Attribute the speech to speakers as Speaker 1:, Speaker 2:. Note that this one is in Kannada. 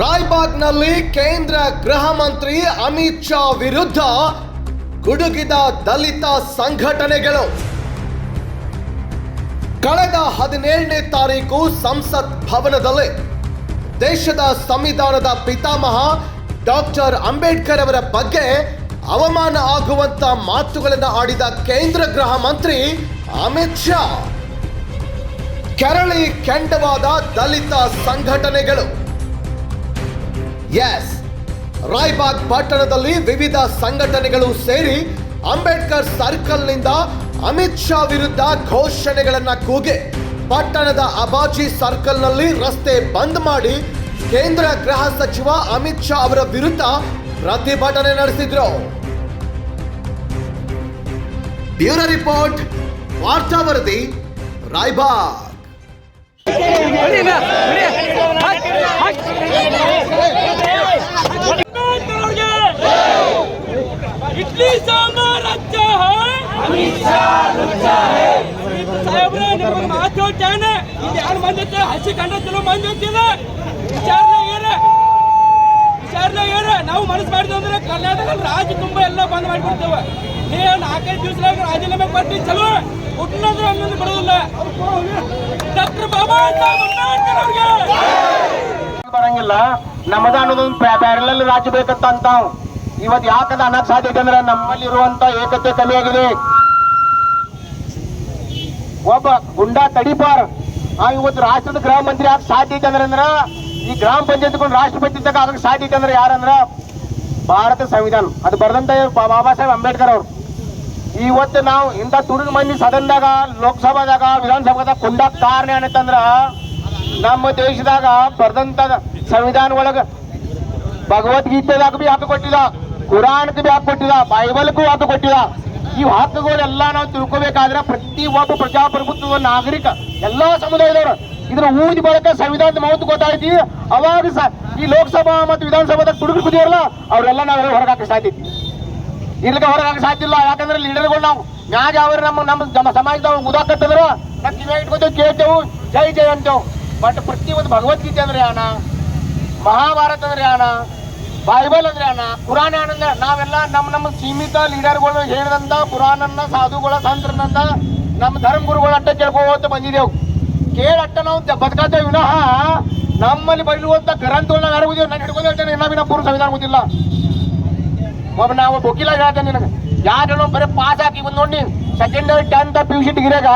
Speaker 1: ರಾಯಬಾಗ್ನಲ್ಲಿ ಕೇಂದ್ರ ಗೃಹ ಮಂತ್ರಿ ಅಮಿತ್ ಶಾ ವಿರುದ್ಧ ಗುಡುಗಿದ ದಲಿತ ಸಂಘಟನೆಗಳು. ಕಳೆದ ಹದಿನೇಳನೇ ತಾರೀಕು ಸಂಸತ್ ಭವನದಲ್ಲಿ ದೇಶದ ಸಂವಿಧಾನದ ಪಿತಾಮಹ ಡಾಕ್ಟರ್ ಅಂಬೇಡ್ಕರ್ ಅವರ ಬಗ್ಗೆ ಅವಮಾನ ಆಗುವಂತ ಮಾತುಗಳನ್ನು ಆಡಿದ ಕೇಂದ್ರ ಗೃಹ ಮಂತ್ರಿ ಅಮಿತ್ ಶಾ. ಕೆರಳಿ ಕೆಂಡವಾದ ದಲಿತ ಸಂಘಟನೆಗಳು. ಎಸ್ ರಾಯ್ಬಾಗ್ ಪಟ್ಟಣದಲ್ಲಿ ವಿವಿಧ ಸಂಘಟನೆಗಳು ಸೇರಿ ಅಂಬೇಡ್ಕರ್ ಸರ್ಕಲ್ನಿಂದ ಅಮಿತ್ ಶಾ ವಿರುದ್ಧ ಘೋಷಣೆಗಳನ್ನ ಕೂಗಿ ಪಟ್ಟಣದ ಅಬಾಜಿ ಸರ್ಕಲ್ನಲ್ಲಿ ರಸ್ತೆ ಬಂದ್ ಮಾಡಿ ಕೇಂದ್ರ ಗೃಹ ಸಚಿವ ಅಮಿತ್ ಶಾ ಅವರ ವಿರುದ್ಧ ಪ್ರತಿಭಟನೆ ನಡೆಸಿದ್ರು. ಬ್ಯೂರೋ ರಿಪೋರ್ಟ್ ವಾರ್ತಾ ವರದಿ ರಾಯ್ಬಾಗ್
Speaker 2: ಯಾರು ಬಂದೈತೆ ಹಸಿ ಕಂಡ ವಿಚಾರದಾಗ ಏನ ನಾವು ಮನಸ್ಸು ಮಾಡಿದ್ವಿ ಅಂದ್ರೆ ಕರ್ನಾಟಕ ರಾಜ್ಯ ತುಂಬ ಎಲ್ಲ ಬಂದ್ ಮಾಡಿಬಿಡ್ತೇವೆ. ನೀವು ನಾಲ್ಕೈದು ದಿವಸದಾಗ ರಾಜೀನಾಮೆ ಕೊಟ್ಟು ಚಲೋ ಹುಟ್ಟಿನಂದ್ರೆ ಅನ್ನೋದು ಬಿಡೋದಿಲ್ಲ. ಡಾಕ್ಟರ್ ಬಾಬಾ
Speaker 3: ಬರಂಗಿಲ್ಲ. ನಮ್ಮದ ಅನ್ನೋದೊಂದು ಪ್ಯಾರಲಲ್ಲಿ ರಾಜ್ಯ ಬೇಕಂತ ಅಂತಾವ್. ಇವತ್ ಯಾಕದ ಅನ್ನಕ್ ಸಾಧ್ಯತೆ ಅಂದ್ರೆ ನಮ್ಮಲ್ಲಿ ಇರುವಂತ ಏಕತೆ ಕಮ್ಮಿ ಆಗಿದೆ. ಒಬ್ಬ ಗುಂಡಾ ತಡಿಪಾರ್ ಆ, ಇವತ್ತು ರಾಷ್ಟ್ರದ ಗೃಹ ಮಂತ್ರಿ ಆಗ ಸಾಧ್ಯ ಐತೆ ಅಂದ್ರೆ ಈ ಗ್ರಾಮ ಪಂಚಾಯತ್ ಕೊಂಡು ರಾಷ್ಟ್ರಪತಿ ಇದ್ದಾಗ ಅದಕ್ಕೆ ಸಾಧ್ಯ ಐತೆ ಅಂದ್ರೆ ಯಾರಂದ್ರ? ಭಾರತ ಸಂವಿಧಾನ. ಅದು ಬರೆದಂತ ಬಾಬಾ ಸಾಹೇಬ್ ಅಂಬೇಡ್ಕರ್ ಅವ್ರು. ಇವತ್ತು ನಾವು ಇಂಥ ತುಡುಗ ಮಂದಿ ಸದನದಾಗ, ಲೋಕಸಭಾದಾಗ, ವಿಧಾನಸಭಾದಾಗ ಕುಂಡಾಕ್ ಕಾರಣ ಏನಂತಂದ್ರ, ನಮ್ಮ ದೇಶದಾಗ ಬರ್ದಂತ ಸಂವಿಧಾನ ಒಳಗ ಭಗವದ್ಗೀತೆದಾಗ ಬಿ ಹಾಕಿ ಕೊಟ್ಟಿದ ಕುರಾನ್ಗೆ ಬಿ ಹಾಕಿ ಕೊಟ್ಟಿದ, ಬೈಬಲ್ಗೂ ಹಾಕಿ ಕೊಟ್ಟಿದ. ಈ ಹಕ್ಕುಗಳೆಲ್ಲ ನಾವು ತಿಳ್ಕೊಬೇಕಾದ್ರೆ ಪ್ರತಿ ಒಬ್ಬ ಪ್ರಜಾಪ್ರಭುತ್ವದ ನಾಗರಿಕ ಎಲ್ಲಾ ಸಮುದಾಯದವರು. ಇದ್ರ ಊದಿ ಬಳಕ ಸಂವಿಧಾನದ ಮಹತ್ವ ಗೊತ್ತಾಯ್ತಿ. ಅವಾಗ ಈ ಲೋಕಸಭಾ ಮತ್ತು ವಿಧಾನಸಭಾದಾಗ ತುಡುಗರು ಕುದಿಯಲ್ಲ ಅವರೆಲ್ಲ ನಾವೆಲ್ಲ ಹೊರಗಾಕ ಸಾಧ್ಯ ಇರ್ಲಿಕ್ಕೆ ಹೊರಗಾಕ ಸಾಧ್ಯ ಇಲ್ಲ ಯಾಕಂದ್ರೆ ಲೀಡರ್ಗಳು ನಾವು. ಮ್ಯಾಗ ಅವ್ರ ನಮ್ಮ ನಮ್ಮ ನಮ್ಮ ಸಮಾಜದವ್ರು ಉದಾಕತ್ತದ್ರ ನಾವು ಪ್ರತಿ ಇಟ್ಕೊತೇವೆ, ಕೇಳ್ತೇವೆ, ಜೈ ಜೈ ಅಂತೇವು. ಬಟ್ ಪ್ರತಿ ಒಂದು ಭಗವದ್ಗೀತೆ ಅಂದ್ರೆ ಯಾನ? ಮಹಾಭಾರತ ಅಂದ್ರೆ ಯಾನ? ಬೈಬಲ್ ಅಂದ್ರೆ ಅಣ್ಣ, ಪುರಾಣ ಅಂದ್ರೆ ನಾವೆಲ್ಲ ನಮ್ಮ ನಮ್ಮ ಸೀಮಿತ ಲೀಡರ್ಗಳು ಹೇಳಿದಂತ ಪುರಾಣನ್ನ, ಸಾಧುಗಳ ಸಂತ್ರನಂದ ನಮ್ಮ ಧರ್ಮ ಗುರುಗಳ ಅಟ್ಟ ಕೇಳ್ಕೋತ ಬಂದಿದ್ದೆವು ಕೇಳಟ್ಟ ನಾವು ಬದುಕತ್ತೇವೆ ವಿನಃ ನಮ್ಮಲ್ಲಿ ಬರೆಯುವಂತ ಗ್ರಂಥಗಳನ್ನ ಯಾರು ಓದಿವ್ ನಾನು ಹಿಡ್ಕೊಂಡು ಹೇಳ್ತೇನೆ, ಇನ್ನೂ ಬಿನ ಪೂರ್ವ ಸಂವಿಧಾನ ಗೊತ್ತಿಲ್ಲ ಒಬ್ಬ ನಾವು ವಕೀಲ ಹೇಳ್ತೇನೆ ನಿನಗೆ. ಯಾರು ಬರೀ ಪಾಸ್ ಹಾಕಿ ಬಂದು ನೋಡಿ. Second tenth P U C ಡಿಗ್ರಿಯಾಗ